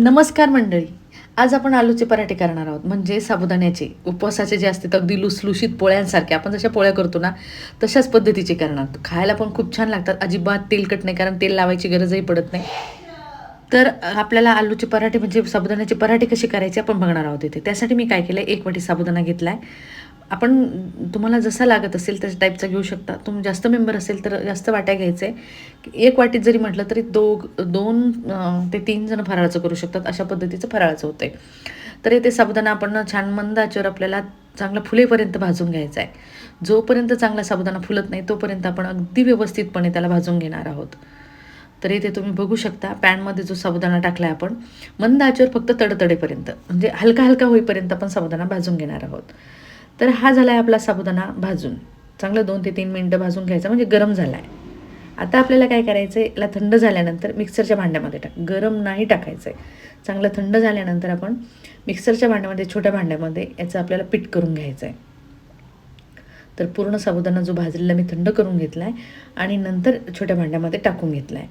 नमस्कार मंडळी. आज आपण आलूचे पराठे करणार आहोत. म्हणजे साबुदाण्याचे. उपवासाचे जे असते अगदी लुसलुशीत पोळ्यांसारखे. आपण जशा पोळ्या करतो ना तशाच पद्धतीचे करणार आहोत. खायला पण खूप छान लागतात. अजिबात तेलकट नाही कारण तेल लावायची गरजही पडत नाही. तर आपल्याला आलूचे पराठे म्हणजे साबुदाण्याचे पराठे कसे करायचे आपण बघणार आहोत इथे. त्यासाठी मी काय केलं एक वाटी साबुदाणा घेतला आहे आपण तुम्हाला जसा लागत असेल तशा टाईपचा घेऊ शकता. तुम्ही जास्त मेंबर असेल तर जास्त वाट्या घ्यायचे. एक वाटीत जरी म्हटलं तरी दो दोन ते तीन जण फराळाचं करू शकतात. अशा पद्धतीचं फराळाचं होतं आहे तर ते साबुदाणा आपण छान मंद आचेवर आपल्याला चांगला फुलेपर्यंत भाजून घ्यायचा आहे जोपर्यंत चांगला साबुदाणा फुलत नाही तोपर्यंत आपण अगदी व्यवस्थितपणे त्याला भाजून घेणार आहोत. तर इथे तुम्ही बघू शकता पॅनमध्ये जो साबुदाणा टाकला आहे आपण मंद आचेवर फक्त तडतडेपर्यंत म्हणजे हलका हलका होईपर्यंत आपण साबुदाणा भाजून घेणार आहोत. तर हा झाला आहे आपला साबुदाणा भाजून. चांगलं दोन ते तीन मिनटं भाजून घ्यायचा म्हणजे गरम झाला आहे आता आपल्याला काय करायचं आहे याला थंड झाल्यानंतर मिक्सरच्या भांड्यामध्ये टाक गरम नाही टाकायचं आहे चांगलं थंड झाल्यानंतर आपण मिक्सरच्या भांड्यामध्ये छोट्या भांड्यामध्ये याचं आपल्याला पीठ करून घ्यायचं आहे तर पूर्ण साबुदाणा जो भाजलेला मी थंड करून घेतला आहे आणि नंतर छोट्या भांड्यामध्ये टाकून घेतला आहे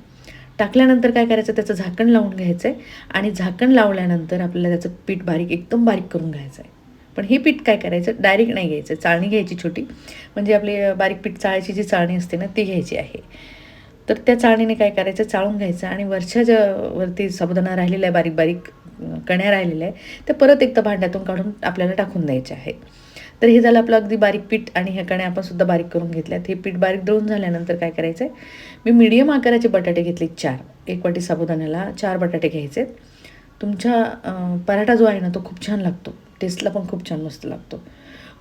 टाकल्यानंतर काय करायचं त्याचं झाकण लावून घ्यायचं आहे आणि झाकण लावल्यानंतर आपल्याला त्याचं पीठ बारीक एकदम बारीक करून घ्यायचं आहे पण हे पीठ काय करायचं? डायरेक्ट नाही घ्यायचं. चाळणी घ्यायची छोटी. म्हणजे आपली बारीक पीठ चाळायची जी चाळणी असते ना ती घ्यायची आहे. तर त्या चाळणीने काय करायचं? चाळून घ्यायचं आणि वरच्या ज्या वरती साबुदाणा राहिलेला आहे बारीक बारीक कण्या राहिलेल्या आहे त्या परत एकदा भांड्यातून काढून आपल्याला टाकून द्यायचे आहे. तर हे झालं आपलं अगदी बारीक पीठ आणि ह्या कण्या आपण सुद्धा बारीक करून घेतल्यात. हे पीठ बारीक दळून झाल्यानंतर काय करायचं आहे मी मीडियम आकाराचे बटाटे घेतले चार. एक वाटी साबुदाण्याला चार बटाटे घ्यायचे तुमच्या पराठा जो आहे ना तो खूप छान लागतो. टेस्टला पण खूप छान मस्त लागतो.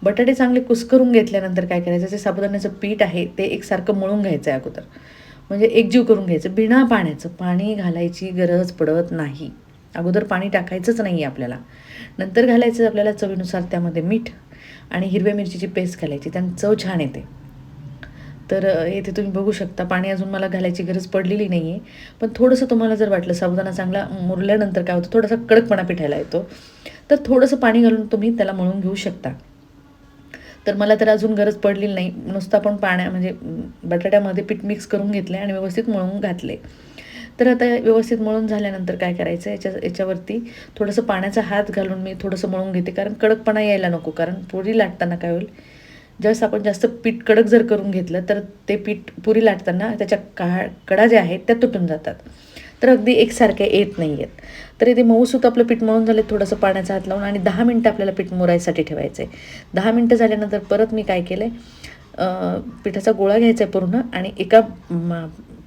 बटाटे चांगले कुस्करून घेतल्यानंतर काय करायचं जे साबुदाण्याचं पीठ आहे ते एकसारखं मळून घ्यायचं आहे अगोदर. म्हणजे एकजीव करून घ्यायचं बिना पाण्याचं. पाणी घालायची गरज पडत नाही. अगोदर पाणी टाकायचंच नाही आहे आपल्याला. नंतर घालायचं आपल्याला चवीनुसार त्यामध्ये मीठ आणि हिरव्या मिरचीची पेस्ट घालायची त्यानं चव छान येते. तर येथे तुम्ही बघू शकता पाणी अजून मला घालायची गरज पडलेली नाही आहे पण थोडंसं तुम्हाला जर वाटलं साबुदाणा चांगला मुरल्यानंतर काय होतं थोडासा कडकपणा पिठायला येतो. तर थोडंसं पाणी घालून तुम्ही त्याला मळून घेऊ शकता. तर मला तर अजून गरज पडलेली नाही. नुसतं आपण पाण्या म्हणजे बटाट्यामध्ये पीठ मिक्स करून घेतले आणि व्यवस्थित मळून घातले तर आता व्यवस्थित मळून झाल्यानंतर काय करायचं? याच्या याच्यावरती थोडंसं पाण्याचा हात घालून मी थोडंसं मळून घेते. कारण कडकपणा यायला नको. कारण पुरी लाटताना काय होईल? ज्यावेळेस आपण जास्त पीठ कडक जर करून घेतलं तर ते पीठ पुरी लाटताना त्याच्या का कडा ज्या आहेत त्या तुटून जातात. तर अगदी एकसारख्या येत नाही आहेत तर इथे मऊसूत आपलं पीठ मळून झालं थोडंसं पाण्याचा हात लावून आणि दहा मिनटं आपल्याला पीठ मुरायसाठी ठेवायचं आहे दहा मिनटं झाल्यानंतर परत मी काय केलं आहे पिठाचा गोळा घ्यायचा आहे पूर्ण आणि एका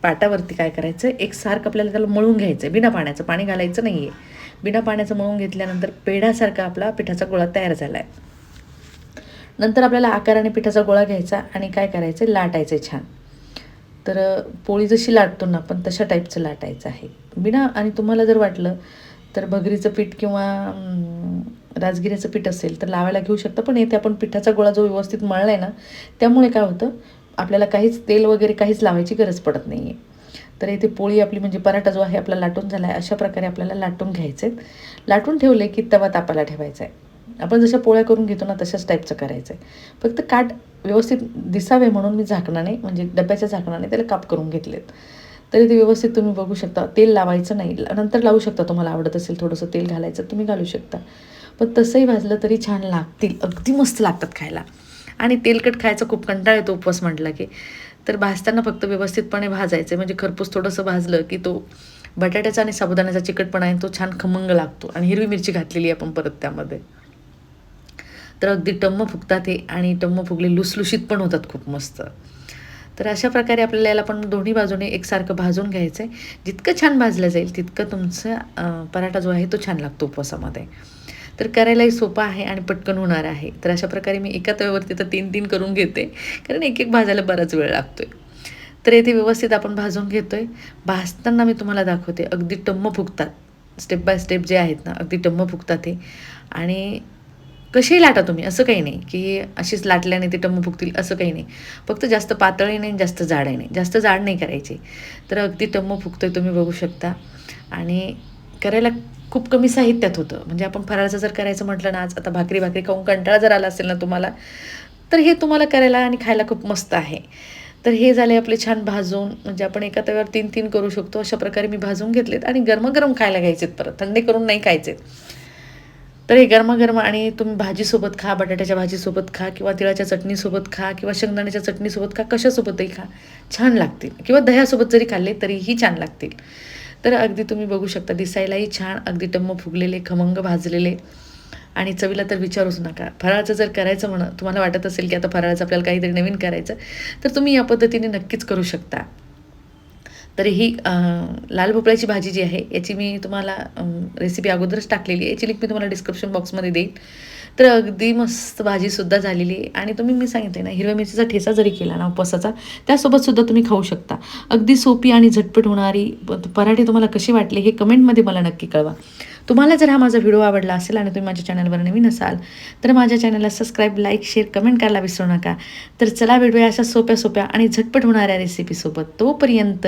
पाटावरती काय करायचं आहे एक सारखं आपल्याला त्याला मळून घ्यायचं आहे बिना पाण्याचं पाणी घालायचं नाही आहे बिना पाण्याचं मळून घेतल्यानंतर पेढ्यासारखा आपला पिठाचा गोळा तयार झाला आहे नंतर आपल्याला आकाराने पिठाचा गोळा घ्यायचा आणि काय करायचं लाटायचं छान. तर पोळी जशी लाटतो ना आपण तशा टाईपचं लाटायचं आहे. बिना आणि तुम्हाला जर वाटलं तर भगरीचं पीठ किंवा राजगिऱ्याचं पीठ असेल तर लावायला घेऊ शकता. पण येथे आपण पिठाचा गोळा जो व्यवस्थित मळला आहे ना त्यामुळे काय होतं आपल्याला काहीच तेल वगैरे काहीच लावायची गरज पडत नाही आहे तर इथे पोळी आपली म्हणजे पराठा जो आहे आपला लाटून झाला आहे अशा प्रकारे आपल्याला लाटून घ्यायचे आहेत लाटून ठेवले की तवा तापायला ठेवायचा आहे आपण जशा पोळ्या करून घेतो ना तशाच टाईपचं करायचं आहे फक्त काठ व्यवस्थित दिसावे म्हणून मी झाकणाने म्हणजे डब्याच्या झाकणाने त्याला काप करून घेतलेत. तरी ते व्यवस्थित तुम्ही बघू शकता तेल लावायचं नाही. नंतर लावू शकता तुम्हाला आवडत असेल थोडंसं तेल घालायचं तुम्ही घालू शकता. पण तसंही भाजलं तरी छान लागतील अगदी मस्त लागतात खायला. आणि तेलकट खायचा खूप कंटाळ येतो उपवास म्हटला की. तर भाजताना फक्त व्यवस्थितपणे भाजायचं म्हणजे खरपूस थोडंसं भाजलं की तो बटाट्याचा आणि साबुदाण्याचा चिकटपणा आहे तो छान खमंग लागतो. आणि हिरवी मिरची घातलेली आहे आपण परत त्यामध्ये. तर अगदी टम्म फुगतात हे आणि टम्म फुगले लुसलुशीत पण होतात खूप मस्त. तर अशा प्रकारे आपल्याला याला पण दोन्ही बाजूने एकसारखं भाजून घ्यायचं आहे जितकं छान भाजलं जाईल तितकं तुमचं पराठा जो आहे तो छान लागतो उपवासामध्ये. तर करायलाही सोपा आहे आणि पटकन होणार आहे. तर अशा प्रकारे मी एका तव्यावरती तर तीन तीन करून घेते कारण एक एक भाजायला बराच वेळ लागतो आहे तर येथे व्यवस्थित आपण भाजून घेतो आहे भाजताना मी तुम्हाला दाखवते अगदी टम्म फुगतात. स्टेप बाय स्टेप जे आहेत ना अगदी टम्म फुगतात हे. आणि कसेही लाटा तुम्ही असं काही नाही की अशीच लाटल्याने ते टम्म फुगतील असं काही नाही. फक्त जास्त पातळी नाही जास्त जाडही नाही. जास्त जाड नाही करायची. तर अगदी टम्म आहे तुम्ही बघू शकता. आणि करायला खूप कमी साहित्यात होतं. म्हणजे आपण फराळाचं जर करायचं म्हटलं ना आज आता भाकरी भाकरी खाऊन कंटाळा जर आला असेल ना तुम्हाला तर हे तुम्हाला करायला आणि खायला खूप मस्त आहे. तर हे झाले आपले छान भाजून. म्हणजे आपण एका तव्यावर तीन तीन करू शकतो. अशा प्रकारे मी भाजून घेतलेत आणि गरमागरम खायला घ्यायचेत परत. थंडे करून नाही खायचेत. तर हे गरमागरम आणि तुम्ही भाजीसोबत खा बटाट्याच्या भाजीसोबत खा किंवा तिळाच्या चटणीसोबत खा किंवा शेंगदाण्याच्या चटणीसोबत खा कशासोबतही खा. छान लागतील. किंवा दह्यासोबत जरी खाल्ले तरीही छान लागतील. तर अगदी तुम्ही बघू शकता दिसायलाही छान अगदी टम्म फुगलेले खमंग भाजलेले. आणि चवीला तर विचारूच नका. फराळाचं जर करायचं म्हणा तुम्हाला वाटत असेल की आता फराळाचं आपल्याला काहीतरी नवीन करायचं तर तुम्ही या पद्धतीने नक्कीच करू शकता. तर ही लाल भोपळ्याची भाजी जी आहे याची मी तुम्हाला रेसिपी अगोदरच टाकलेली आहे. याची लिंक मी तुम्हाला डिस्क्रिप्शन बॉक्समध्ये देईन. तर अगदी मस्त भाजीसुद्धा झालेली आहे. आणि तुम्ही मी सांगितले ना हिरव्या मिरचीचा ठेचा जरी केला ना उपवासाचा त्यासोबतसुद्धा तुम्ही खाऊ शकता. अगदी सोपी आणि झटपट होणारी प- पराठे तुम्हाला कशी वाटले हे कमेंटमध्ये मला नक्की कळवा. तुम्हाला जर हा माझा व्हिडिओ आवडला असेल आणि तुम्ही माझ्या चॅनलवर नवीन असाल तर माझ्या चॅनलला सबस्क्राईब लाईक शेअर कमेंट करायला विसरू नका. तर चला भेटूया अशा सोप्या सोप्या आणि झटपट होणाऱ्या रेसिपीसोबत तोपर्यंत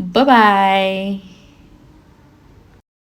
बाय